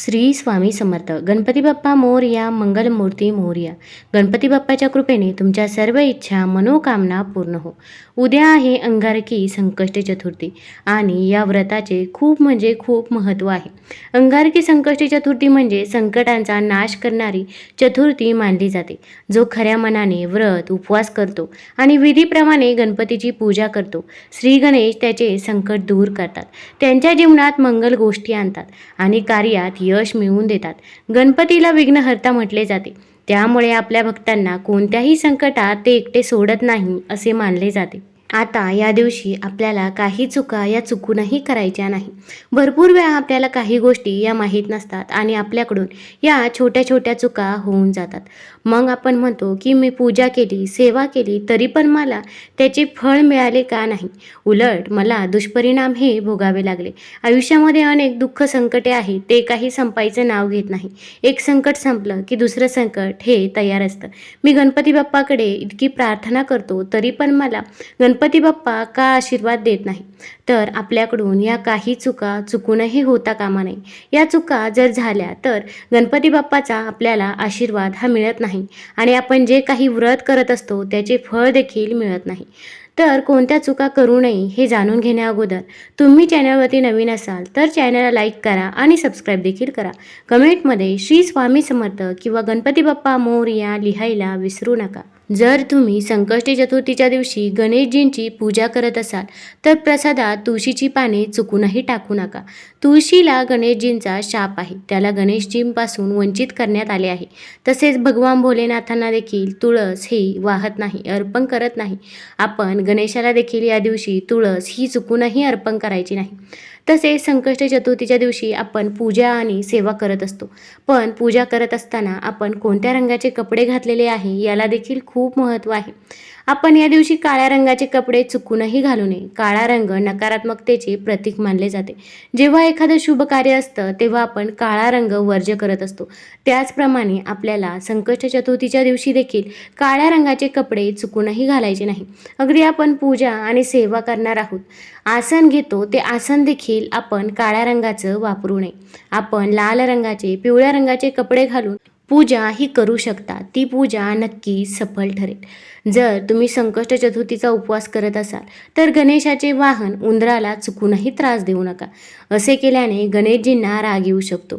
श्री स्वामी समर्थ. गणपती बाप्पा मोरया मंगलमूर्ती मोरया. गणपती बाप्पाच्या कृपेने तुमच्या सर्व इच्छा मनोकामना पूर्ण हो. उद्या आहे अंगारकी संकष्टी चतुर्थी आणि या व्रताचे खूप म्हणजे खूप महत्त्व आहे. अंगारकी संकष्टी चतुर्थी म्हणजे संकटांचा नाश करणारी चतुर्थी मानली जाते. जो खऱ्या मनाने व्रत उपवास करतो आणि विधीप्रमाणे गणपतीची पूजा करतो श्री गणेश त्याचे संकट दूर करतात. त्यांच्या जीवनात मंगल गोष्टी आणतात आणि कार्यात यश मिळवून देतात. गणपतीला विघ्नहर्ता म्हटले जाते. त्यामुळे आपल्या भक्तांना कोणत्याही संकटात ते एकटे सोडत नाही असे मानले जाते. आता या दिवशी आपल्याला काही चुका या चुकूनही करायच्या नाही. भरपूर वेळा आपल्याला काही गोष्टी या माहीत नसतात आणि आपल्याकडून या छोट्या छोट्या चुका होऊन जातात. मग आपण म्हणतो की मी पूजा केली सेवा केली तरी पण मला त्याचे फळ मिळाले का नाही? उलट मला दुष्परिणाम हे भोगावे लागले. आयुष्यामध्ये अनेक दुःख संकटे आहेत ते काही संपायचं नाव घेत नाही. एक संकट संपलं की दुसरं संकट हे तयार असतं. मी गणपती बाप्पाकडे इतकी प्रार्थना करतो तरी पण मला गणपती गणपती बाप्पा का आशीर्वाद देत नाही? तर आपल्याकडून या काही चुका चुकूनही होता कामा नये. या चुका जर झाल्या तर गणपती बाप्पाचा आपल्याला आशीर्वाद हा मिळत नाही आणि आपण जे काही व्रत करत असतो त्याचे फळ देखील मिळत नाही. तर कोणत्या चुका करू नये हे जाणून घेण्या अगोदर तुम्ही चॅनलवरती नवीन असाल तर चॅनलला लाईक करा आणि सबस्क्राईब देखील करा. कमेंटमध्ये श्री स्वामी समर्थ किंवा गणपती बाप्पा मोरया लिहायला विसरू नका. जर तुम्ही संकष्टी चतुर्थीच्या दिवशी गणेशजींची पूजा करत असाल तर प्रसादात तुळशीची पाने चुकूनही टाकू नका. तुळशीला गणेशजींचा शाप आहे. त्याला गणेशजींपासून वंचित करण्यात आले आहे. तसेच भगवान भोलेनाथांना देखील तुळस हे वाहत नाही अर्पण करत नाही. आपण गणेशाला देखील या दिवशी तुळस ही चुकूनही अर्पण करायची नाही. तसेच संकष्ट चतुर्थीच्या दिवशी आपण पूजा आणि सेवा करत असतो. पण पूजा करत असताना आपण कोणत्या रंगाचे कपडे घातलेले आहे याला देखील खूप महत्त्व आहे. आपण या दिवशी काळ्या रंगाचे कपडे चुकूनही घालू नये. काळा रंग नकारात्मकतेचे प्रतीक मानले जाते. जेव्हा एखादं शुभ कार्य असतं तेव्हा आपण काळा रंग वर्ज्य करत असतो. त्याचप्रमाणे आपल्याला संकष्ट चतुर्थीच्या दिवशी देखील काळ्या रंगाचे कपडे चुकूनही घालायचे नाही. अगदी आपण पूजा आणि सेवा करणार आहोत. आसन घेतो ते आसन देखील आपण काळ्या रंगाचं वापरू नये. आपण लाल रंगाचे पिवळ्या रंगाचे कपडे घालून पूजा ही करू शकता. ती पूजा नक्की सफल ठरेल. जर तुम्ही संकष्ट चतुर्थीचा उपवास करत असाल तर गणेशाचे वाहन उंदराला चुकूनही त्रास देऊ नका. असे केल्याने गणेशजींना राग येऊ शकतो.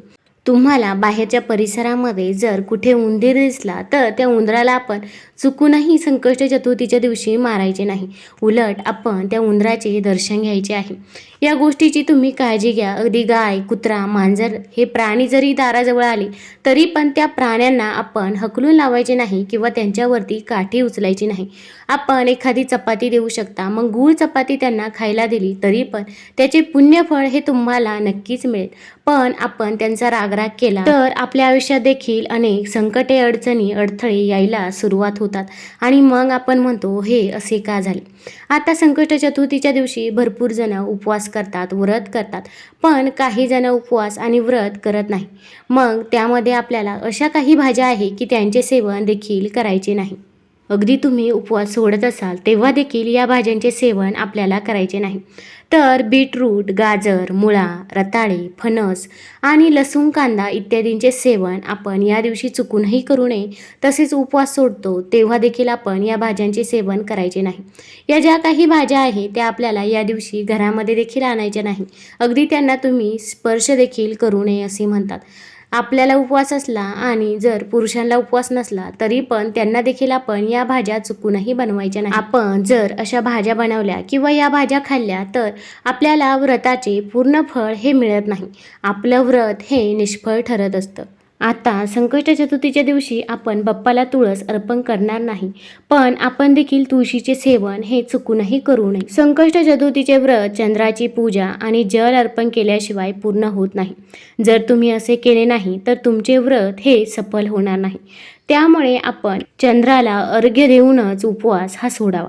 तुम्हाला बाहेरच्या परिसरामध्ये जर कुठे उंदीर दिसला तर त्या उंदराला आपण चुकूनही संकष्ट चतुर्थीच्या दिवशी मारायचे नाही. उलट आपण त्या उंदराचे दर्शन घ्यायचे आहे. या गोष्टीची तुम्ही काळजी घ्या. अगदी गाय कुत्रा मांजर हे प्राणी जरी दाराजवळ आले तरी पण त्या प्राण्यांना आपण हकलून लावायचे नाही किंवा त्यांच्यावरती काठी उचलायची नाही. आपण एखादी चपाती देऊ शकता. मग गूळ चपाती त्यांना खायला दिली तरी पण त्याचे पुण्यफळ हे तुम्हाला नक्कीच मिळेल. पण आपण त्यांचा रागराग केला. तर आपल्या आयुष्यात देखील अनेक संकटे अडचणी अडथळे यायला सुरुवात होतात. आणि मग आपण म्हणतो हे असे का झाले? आता संकट चतुर्थीच्या दिवशी भरपूर जण उपवास करतात व्रत करतात. पण काही जण उपवास आणि व्रत करत नाही. मग त्यामध्ये आपल्याला अशा काही भाज्या आहे की त्यांचे सेवन देखील करायचे नाही. अगदी तुम्ही उपवास सोडत असाल तेव्हा देखील या भाज्यांचे सेवन आपल्याला करायचे नाही. तर बीटरूट गाजर मुळा रताळे फणस आणि लसूण कांदा इत्यादींचे सेवन आपण या दिवशी चुकूनही करू नये. तसेच उपवास सोडतो तेव्हा देखील आपण या भाज्यांचे सेवन करायचे नाही. या ज्या काही भाज्या आहेत त्या आपल्याला या दिवशी घरामध्ये देखील आणायच्या नाही. अगदी त्यांना तुम्ही स्पर्श देखील करू नये असे म्हणतात. आपल्याला उपवास असला आणि जर पुरुषांना उपवास नसला तरी पण त्यांना देखील आपण या भाज्या चुकूनही बनवायच्या नाही. आपण जर अशा भाज्या बनवल्या किंवा या भाज्या खाल्ल्या तर आपल्याला व्रताचे पूर्ण फळ हे मिळत नाही. आपलं व्रत हे निष्फळ ठरत असतं. आता संकष्ट चतुर्थीच्या दिवशी आपण बाप्पाला तुळस अर्पण करणार नाही पण आपण देखील तुळशीचे सेवन हे चुकूनही करू नये. संकष्ट चतुर्थीचे व्रत चंद्राची पूजा आणि जल अर्पण केल्याशिवाय पूर्ण होत नाही. जर तुम्ही असे केले नाही तर तुमचे व्रत हे सफल होणार नाही. त्यामुळे आपण चंद्राला अर्घ्य देऊनच उपवास हा सोडावा.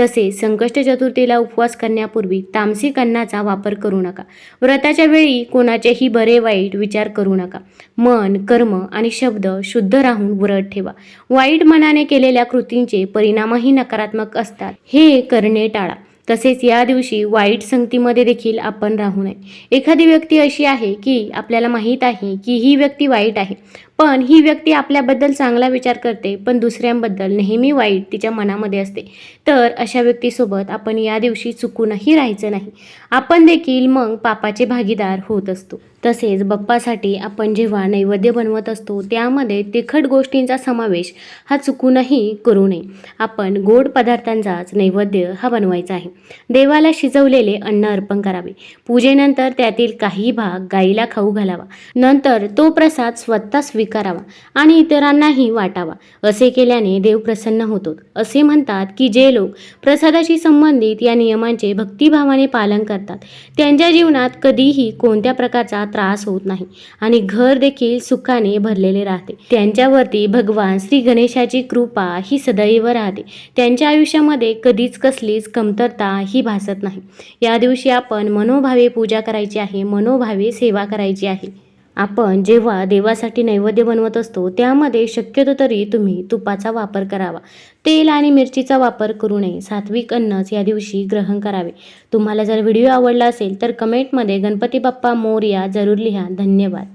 तसेच संकष्ट चतुर्थीला उपवास करण्यापूर्वी तामसिक अन्नाचा वापर करू नका. व्रताच्या वेळी कोणाचेही बरे वाईट विचार करू नका. मन कर्म आणि शब्द शुद्ध राहून व्रत ठेवा. वाईट मनाने केलेल्या कृतींचे परिणामही नकारात्मक असतात. हे करणे टाळा. तसेच या दिवशी वाईट संगतीमध्ये देखील आपण राहू नये. एखादी व्यक्ती अशी आहे की आपल्याला माहीत आहे की ही व्यक्ती वाईट आहे पण ही व्यक्ती आपल्याबद्दल चांगला विचार करते पण दुसऱ्यांबद्दल नेहमी वाईट तिच्या मनामध्ये असते. तर अशा व्यक्तीसोबत आपण या दिवशी चुकूनही राहायचं नाही. आपण देखील मग पापाचे भागीदार होत असतो. तसेच बप्पासाठी आपण जेव्हा नैवेद्य बनवत असतो त्यामध्ये तिखट गोष्टींचा समावेश हा चुकूनही करू नये. आपण गोड पदार्थांचाच नैवेद्य हा बनवायचा आहे. देवाला शिजवलेले अन्न अर्पण करावे. पूजेनंतर त्यातील काही भाग गाईला खाऊ घालावा. नंतर तो प्रसाद स्वतः स्वीकारावा आणि इतरांनाही वाटावा. असे केल्याने देव प्रसन्न होतो. असे म्हणतात की जे लोक प्रसादाशी संबंधित या नियमांचे भक्तिभावाने पालन करतात त्यांच्या जीवनात कधीही कोणत्या प्रकारचा त्रास होत नाही. आणि घर देखील सुखाने भरलेले राहते. त्यांच्यावरती भगवान श्री गणेशाची कृपा ही सदैव राहते. त्यांच्या आयुष्यामध्ये कधीच कसलीच कमतरता ही भासत नाही. या दिवशी आपण मनोभावे पूजा करायची आहे. मनोभावे सेवा करायची आहे. आपण जेव्हा देवासाठी नैवेद्य बनवत असतो त्यामध्ये शक्यतो तरी तुम्ही तुपाचा वापर करावा. तेल आणि मिरचीचा वापर करू नये. सात्विक अन्नच या दिवशी ग्रहण करावे. तुम्हाला जर व्हिडिओ आवडला असेल तर कमेंटमध्ये गणपती बाप्पा मोर्या जरूर लिहा. धन्यवाद.